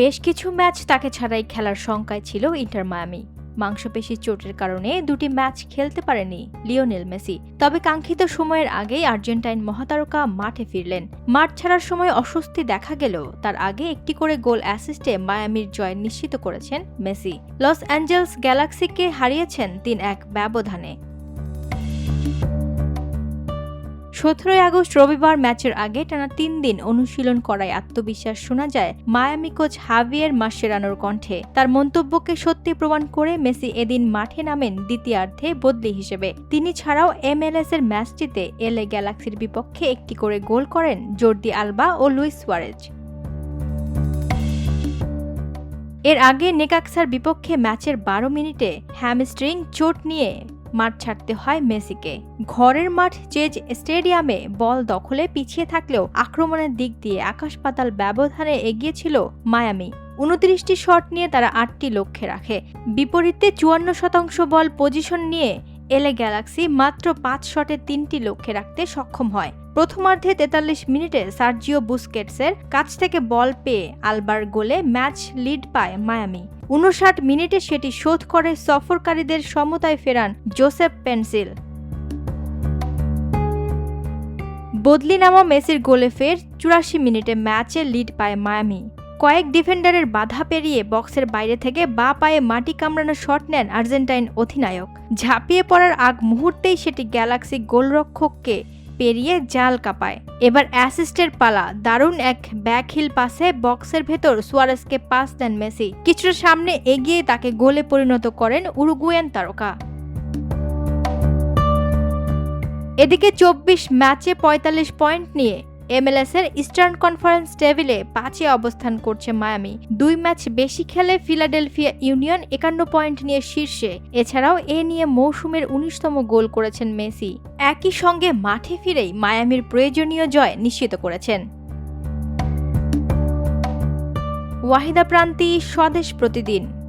বেশ কিছু ম্যাচ তাকে ছাড়াই খেলার শঙ্কায় ছিল ইন্টার মায়ামি। মাংসপেশির চোটের কারণে দুটি ম্যাচ খেলতে পারেনি লিওনেল মেসি। তবে কাঙ্ক্ষিত সময়ের আগেই আর্জেন্টাইন মহাতারকা মাঠে ফিরলেন। মাঠ ছাড়ার সময় অস্বস্তি দেখা গেল তার আগে একটি করে গোল অ্যাসিস্টে মায়ামির জয় নিশ্চিত করেছেন মেসি। লস অ্যাঞ্জেলস গ্যালাক্সিকে হারিয়েছেন তিন এক ব্যবধানে। সতেরোই আগস্ট রবিবার ম্যাচের আগে টানা তিন দিন অনুশীলন করায় আত্মবিশ্বাস শোনা যায় মায়ামি কোচ হাভিয়ের মাসেরানোর কণ্ঠে। তার মন্তব্যকে সত্যি প্রমাণ করে মেসি এদিন মাঠে নামেন দ্বিতীয়ার্ধে বদলি হিসেবে। তিনি ছাড়াও এমএলএস এর ম্যাচটিতে এলে গ্যালাক্সির বিপক্ষে একটি করে গোল করেন জর্দি আলবা ও লুইস সুয়ারেজ। এর আগে নেকাক্সার বিপক্ষে ম্যাচের বারো মিনিটে হ্যামস্ট্রিং চোট নিয়ে মাঠ ছাড়তে হয় মেসিকে। ঘরের মাঠ চেজ স্টেডিয়ামে বল দখলে পিছিয়ে থাকলেও আক্রমণের দিক দিয়ে আকাশ পাতাল ব্যবধানে এগিয়েছিল মায়ামি। উনত্রিশটি শট নিয়ে তারা আটটি লক্ষ্যে রাখে। বিপরীতে চুয়ান্ন শতাংশ বল পজিশন নিয়ে এলে গ্যালাক্সি মাত্র পাঁচ শটে তিনটি লক্ষ্যে রাখতে সক্ষম হয়। প্রথমার্ধে তেতাল্লিশ মিনিটে সার্জিও বুস্কেটসের কাছ থেকে বল পেয়ে আলবার গোলে ম্যাচ লিড পায় মায়ামি। উনষাট মিনিটে সেটি শোধ করে সফরকারীদের সমতায় ফেরান জোসেফ পেন্সিল। বদলি নামা মেসির গোলে ফের চুরাশি মিনিটে ম্যাচে লিড পায় মায়ামি। কয়েক ডিফেন্ডারের বাধা পেরিয়ে বক্সের বাইরে থেকে বা পায়ে মাটি কামড়ানো শট নেন আর্জেন্টাইন অধিনায়ক। ঝাঁপিয়ে পড়ার আগ মুহূর্তেই সেটি গ্যালাক্সি গোলরক্ষককে পেরিয়ে জাল কাপায়। এবার অ্যাসিস্টের পালা, দারুণ এক ব্যাকহিল পাসে বক্সের ভেতর সুয়ারেসকে পাস দেন মেসি। কিছুটা সামনে এগিয়ে তাকে গোলে পরিণত করেন উরুগুয়েন তারকা। এদিকে চব্বিশ ম্যাচে ৪৫ পয়েন্ট নিয়ে এমএলএস এর ইস্টার্ন কনফারেন্স টেবিলে পাঁচে অবস্থান করছে মায়ামি। দুই ম্যাচ বেশি খেলে ফিলাডেলফিয়া ইউনিয়ন একান্ন পয়েন্ট নিয়ে শীর্ষে। এছাড়াও এ নিয়ে মৌসুমের উনিশতম গোল করেছেন মেসি। একই সঙ্গে মাঠে ফিরেই মায়ামির প্রয়োজনীয় জয় নিশ্চিত করেছেন। ওয়াহিদা প্রান্তি স্বদেশ প্রতিদিন।